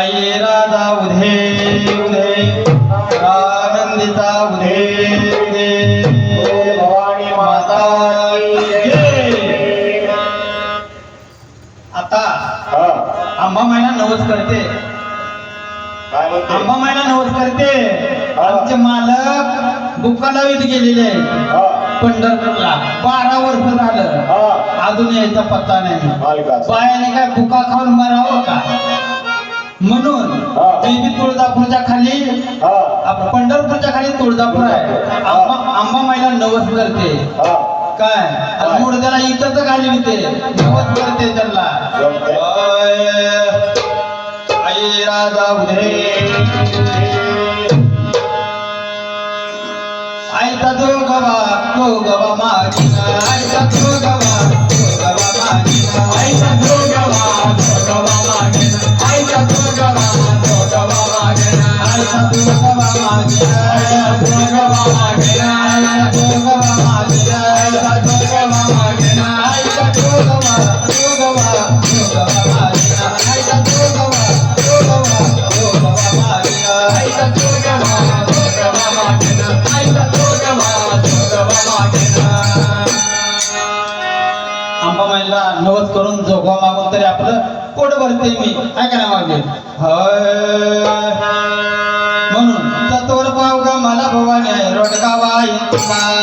आई राधा उधे उधे आनंदीचा उधे उधे भवानी माता. आता आंबा महिना नवस करते. आंबा महिना नवस करते. आमचे मालक बुकालावीत गेलेले आहेत. पंढरपूरला. बारा वर्ष झालं. अजून यायचा पत्ता नाही. बायाने काय बुका खाऊन मरावं का? म्हणून. देवी तुळजापूरच्या खाली पंढरपूरच्या खाली तुळजापूर आहे. आंबा आंबा महिला नवस करते. काय? आणि मुडद्याला इथंच घाली होते नवस करते त्यांना. आई राधा आईचा जो गवा तो गवा माझीना आईचा जो गवा तो गवा माझीना आईचा जो गवा तो गवा नवस करून जोगवा मागून तरी आपलं पोट भरते मी. काय करा मागे? म्हणून तत्वर पाव का मला भवानी आहे. रोडगावा तुला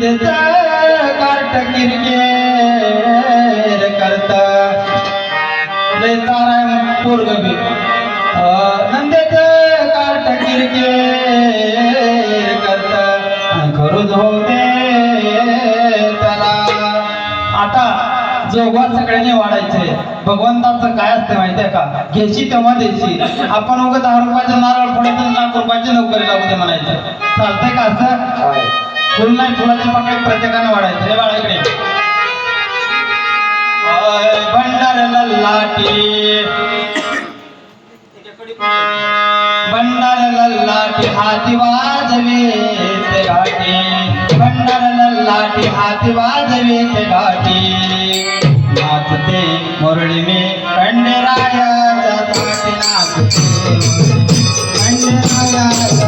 कार्ट किरकेर लय तारा पोरग बी कार्ट किरकेर त्याला. आता जोगवा सगळ्यांनी वाढायचे भगवंताचं काय असते माहितीये का? घेशी तेव्हा देशी आपण उगं दहा रुपयाचं नारळ फोडायचं लाख रुपयाची नोकरी लागू दे म्हणायचं. चालतंय का असं? फुल नाही फुलाची पाकळी प्रत्येकानं वाढायचं. रे बाळा इकडे. अय, लाटी भंडार लल्लाटी हाती वाजवे ते घाटी. भंडार लाटी हाती वाजवे ते घाटी. नाचते मुरळी मी खंडेरायाच्या नाचते. खंडेरायाच्या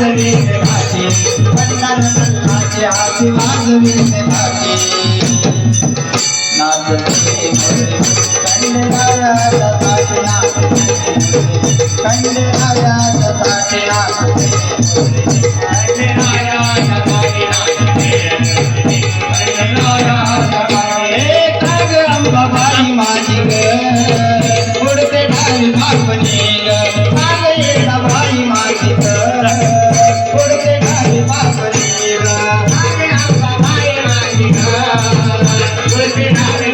वाजवी घाटी भंडार नन्नाचे आरती वाजवी घाटी नाच कंडराया जताचे नाच कंडराया जताचे नाच Look at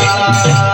Música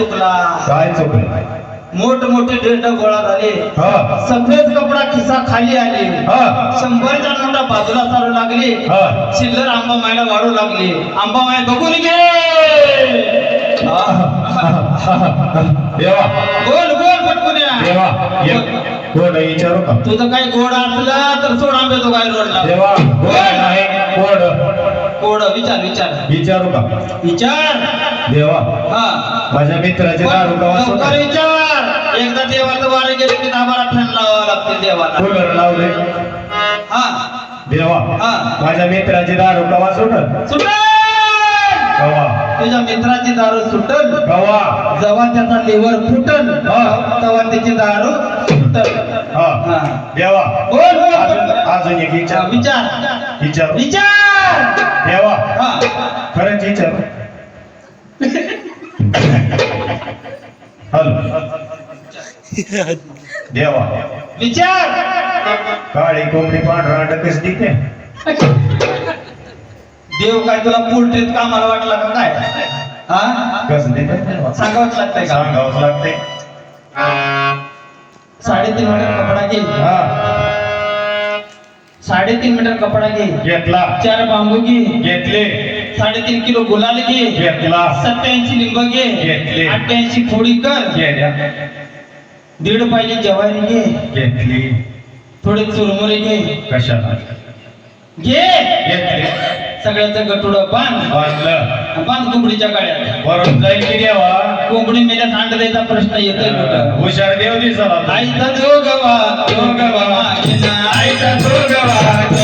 चुकलं. काय चुकलं? मोठ मोठे डेंड गोळा झाले. सफेद कपडा खिसा खाली आले. शंभरच्या नोटा बाजूला सारू लागली. चिल्लर आंबा मायला वाढू लागली. आंबा माय बघून देवा. गोल गोल पटकून कोण विचारू का? तुझं काही गोड असलं तर सोड आंबे तो काय रोडला. देवा. नाही गोड विचार विचार. विचारू का? विचार. देवा. हा. माझ्या मित्राचे दारू लवकर विचार. एकदा देवाचं वारे गेले की बारा फॅन लावावं लागते देवाला. कूलर लावले? हा. देवा. हा. माझ्या मित्राची दारू का वाचवणार सुटल. कवा तुझ्या मित्राची दारू सुटल. कवा जेव्हा त्याचा लिव्हर फुटल हा. तेव्हा त्याची दारू सुटल. हा. हा. देवा. बोल बोल अजून एक हा, विचार विचार. विचार. विचार. देवा हा. खरंच विचार. हॅलो. देवा. विचार. काळी कोंबडी पांढरा डकस दिते देव काय तुला पोल्ट्रीत कामाला वाटला का काय हा? कस देते सांगावंच लागतंय का? सांगावंच लागते साडेतीन मीटर कपडा घे हा. साडेतीन मीटर कपडा घे. घेतला. चार बांबू घे. घेतले. साडेतीन किलो गुलाल घे. घेतला. सत्याऐंशी लिंब घे. घेतले. अठ्ठ्याऐंशी फोडी कर. घेतल्या दीड पाहिजे जवारी घे. घेतली. थोडे चुरमुरे घे. कशाला? घे. घेतले. सगळ्याचं गटुड बांध. बांधलं. बांध कोंबडीच्या गाड्यात वरून जाईल की देवा कोंबडी मेल्या सांड द्यायचा प्रश्न येतोय कुठं? हुशार देव दिसला आईचा जोगवा जोगवा मागेना आईचा जोगवा